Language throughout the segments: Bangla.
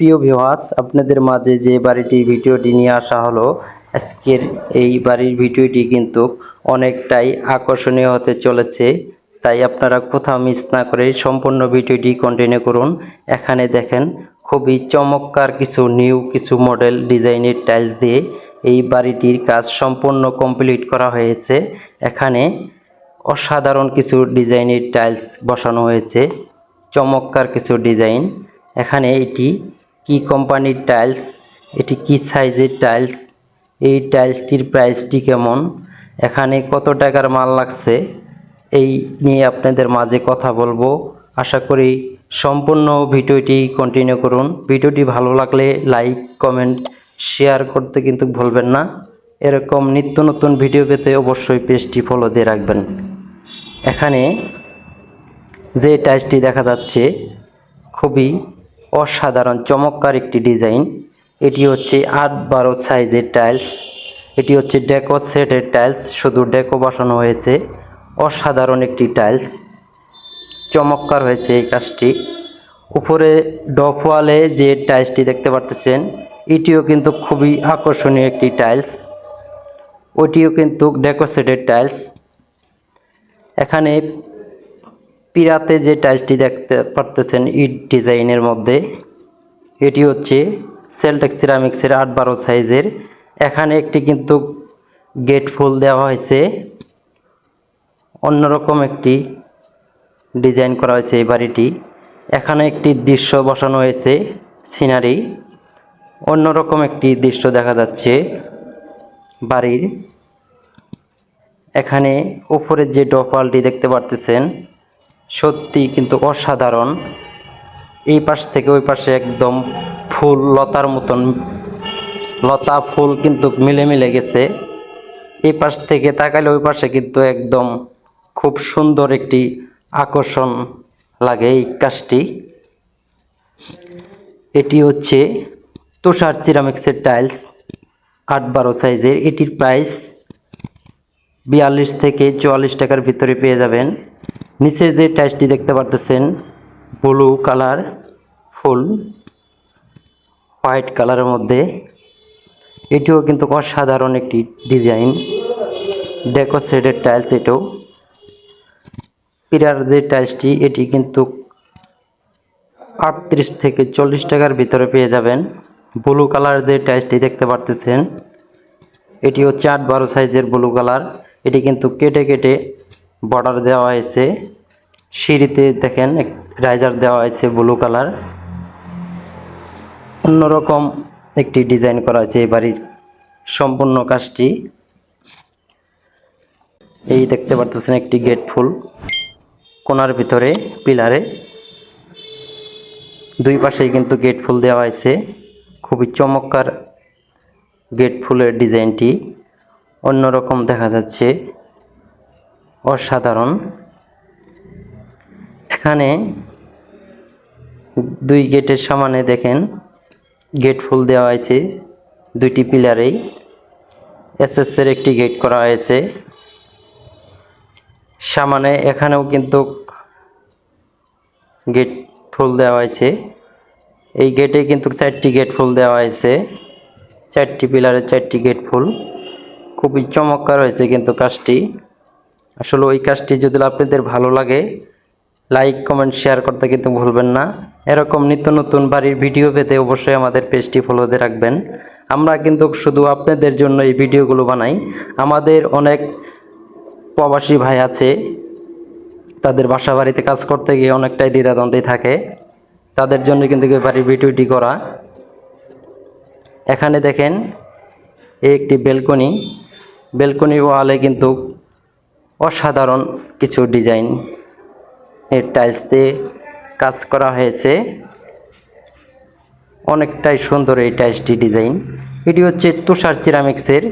প্রিয় ভিওয়াস আপনাদের মাঝে যে বাড়িটির ভিডিওটি নিয়ে আসা হলো, আজকের এই বাড়ির ভিডিওটি কিন্তু অনেকটাই আকর্ষণীয় হতে চলেছে। তাই আপনারা কোথাও মিস না করে সম্পূর্ণ ভিডিওটি কন্টিনিউ করুন। এখানে দেখেন, খুবই চমৎকার কিছু নিউ কিছু মডেল ডিজাইনের টাইলস দিয়ে এই বাড়িটির কাজ সম্পূর্ণ কমপ্লিট করা হয়েছে। এখানে অসাধারণ কিছু ডিজাইনের টাইলস বসানো হয়েছে। চমৎকার কিছু ডিজাইন এখানে এটি কি কোম্পানির টাইলস এটি কি সাইজের টাইলস এই টাইলসটির প্রাইসটি কেমন? এখানে কত টাকার মাল লাগছে? এই নিয়ে আপনাদের মাঝে কথা বলব। আশা করি সম্পূর্ণ ভিডিওটি কন্টিনিউ করুন। ভিডিওটি ভালো লাগলে লাইক কমেন্ট শেয়ার করতে কিন্তু ভুলবেন না। এরকম নিত্য নতুন ভিডিও পেতে অবশ্যই পেজটি ফলো দিয়ে রাখবেন। এখানে যে টাইলসটি দেখা যাচ্ছে, খুবই অসাধারণ, চমৎকার একটি ডিজাইন। এটি হচ্ছে আট বারো সাইজের টাইলস। এটি হচ্ছে ডেকো সেটের টাইলস, শুধু ডেকো বসানো হয়েছে। অসাধারণ একটি টাইলস। চমৎকার হয়েছে এই কাজটি। উপরে ডপ ওয়ালে যে টাইলসটি দেখতে পারতেছেন, এটিও কিন্তু খুবই আকর্ষণীয় একটি টাইলস। ওটিও কিন্তু ডেকো সেটের টাইলস। এখানে পিরাতে যে টাইলসটি দেখতে পারতেছেন ইট ডিজাইনের মধ্যে, এটি হচ্ছে সেলটেক সিরামিক্সের আট বারো সাইজের। এখানে একটি কিন্তু গেট ফুল দেওয়া হয়েছে। অন্যরকম একটি ডিজাইন করা হয়েছে এই বাড়িটি। এখানে একটি দৃশ্য বসানো হয়েছে সিনারি। অন্যরকম একটি দৃশ্য দেখা যাচ্ছে বাড়ির। এখানে উপরের যে ডপালটি দেখতে পারতেছেন সত্যি কিন্তু অসাধারণ। এই পাশ থেকে ওই পাশে একদম ফুল লতার মতন, লতা ফুল কিন্তু মিলে মিলে গেছে। এই পাশ থেকে তাকালে ওই পাশে কিন্তু একদম খুব সুন্দর একটি আকর্ষণ লাগে এই কাজটি। এটি হচ্ছে তুষার সিরামিক্সের টাইলস, আট বারো সাইজের। এটির প্রাইস বিয়াল্লিশ থেকে চুয়াল্লিশ টাকার ভিতরে পেয়ে যাবেন। নিচে যে টাইলসটি দেখতে পারতেছেন, ব্লু কালার ফুল, হোয়াইট কালারের মধ্যে, এটিও কিন্তু অসাধারণ একটি ডিজাইন। ডেকো সেটের টাইলস এটাও। পিরার যে টাইলসটি, এটি কিন্তু আটত্রিশ থেকে চল্লিশ টাকার ভিতরে পেয়ে যাবেন। ব্লু কালার যে টাইলসটি দেখতে পারতেছেন, এটিও চার বারো সাইজের ব্লু কালার। এটি কিন্তু কেটে কেটে বর্ডার দেওয়া হয়েছে। সিঁড়িতে দেখেন রাইজার দেওয়া হয়েছে ব্লু কালার অন্যরকম একটি ডিজাইন করা হয়েছে এই বাড়ির সম্পূর্ণ কাজটি। এই দেখতে পারতেছেন একটি গেট ফুল কোনার ভিতরে পিলারে দুই পাশেই কিন্তু গেট ফুল দেওয়া হয়েছে। খুবই চমৎকার গেট ফুলের ডিজাইনটি অন্যরকম দেখা যাচ্ছে। অসাধারণ। এখানে দুই গেটের সমানে দেখেন, গেট ফুল দেওয়া হয়েছে দুইটি পিলারেই। এসএসের একটি গেট করা হয়েছে। সামানে এখানেও কিন্তু গেট ফুল দেওয়া হয়েছে। এই গেটে কিন্তু চারটি গেট ফুল দেওয়া হয়েছে। চারটি পিলারে চারটি গেট ফুল। খুবই চমৎকার হয়েছে কিন্তু কাজটি। আসলে ওই কাজটি যদি আপনাদের ভালো লাগে লাইক কমেন্ট শেয়ার করতে কিন্তু ভুলবেন না। এরকম নিত্য নতুন বাড়ির ভিডিও পেতে অবশ্যই আমাদের পেজটি ফলো দিয়ে রাখবেন। আমরা কিন্তু শুধু আপনাদের জন্য এই ভিডিওগুলো বানাই। আমাদের অনেক প্রবাসী ভাই আছে, তাদের বাসা বাড়িতে কাজ করতে গিয়ে অনেকটাই দ্বিধাদ্বন্দ্বে থাকে। তাদের জন্য কিন্তু বাড়ির ভিডিওটি করা। এখানে দেখেন এই একটি বেলকনি। বেলকনি ওয়ালে কিন্তু অসাধারণ কিছু ডিজাইন এর টাইলস দিয়ে কাজ করা হয়েছে। অনেকটাই সুন্দর এই টাইলসটি ডিজাইন। এটি হচ্ছে তুষার সিরামিক্সের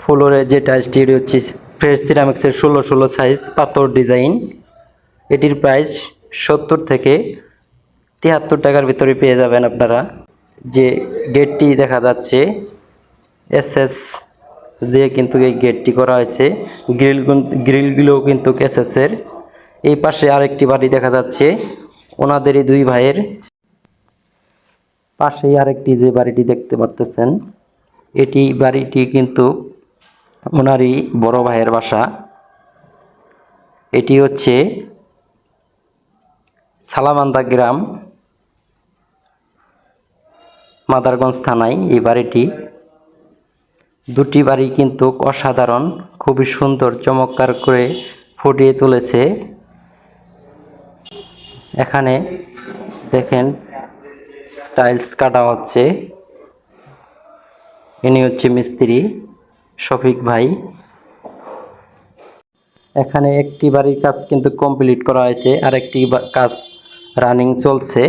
ফ্লোরের যে টাইলসটি এটি হচ্ছে ফ্রেশ সিরামিক্সের ষোলো ষোলো সাইজ পাথর ডিজাইন। এটির প্রাইস সত্তর থেকে তিয়াত্তর টাকার ভিতরে পেয়ে যাবেন আপনারা। যে গেটটি দেখা যাচ্ছে এসএস দিয়ে কিন্তু এই গেটটি করা হয়েছে। গ্রিল গ্রিলগুলোও কিন্তু এসএসের এই পাশে আরেকটি বাড়ি দেখা যাচ্ছে, ওনাদেরই দুই ভাইয়ের। পাশেই আরেকটি যে বাড়িটি দেখতে পারতেছেন, এটি বাড়িটি কিন্তু ওনারই বড় ভাইয়ের বাসা। এটি হচ্ছে সালামান্দা গ্রাম, মাদারগঞ্জ থানায় এই বাড়িটি। দুটি বাড়ি কিন্তু অসাধারণ, খুবই সুন্দর, চমৎকার করে ফুটিয়ে তুলেছে। এখানে দেখেন, টাইলস কাটা হচ্ছে। ইনি হচ্ছে মিস্ত্রি, শফিক ভাই। এখানে একটি বাড়ির কাজ কিন্তু কমপ্লিট করা হয়েছে আর একটি কাজ রানিং চলছে।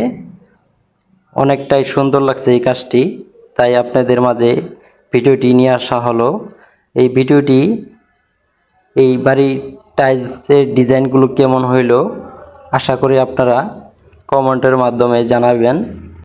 অনেকটাই সুন্দর লাগছে এই কাজটি, তাই আপনাদের মাঝে ভিডিওটি নিয়ে আসা হলো। এই ভিডিওটি এই বাড়ির টাইলসের ডিজাইনগুলো কেমন হইল, আশা করি আপনারা কমেন্টের মাধ্যমে জানাবেন।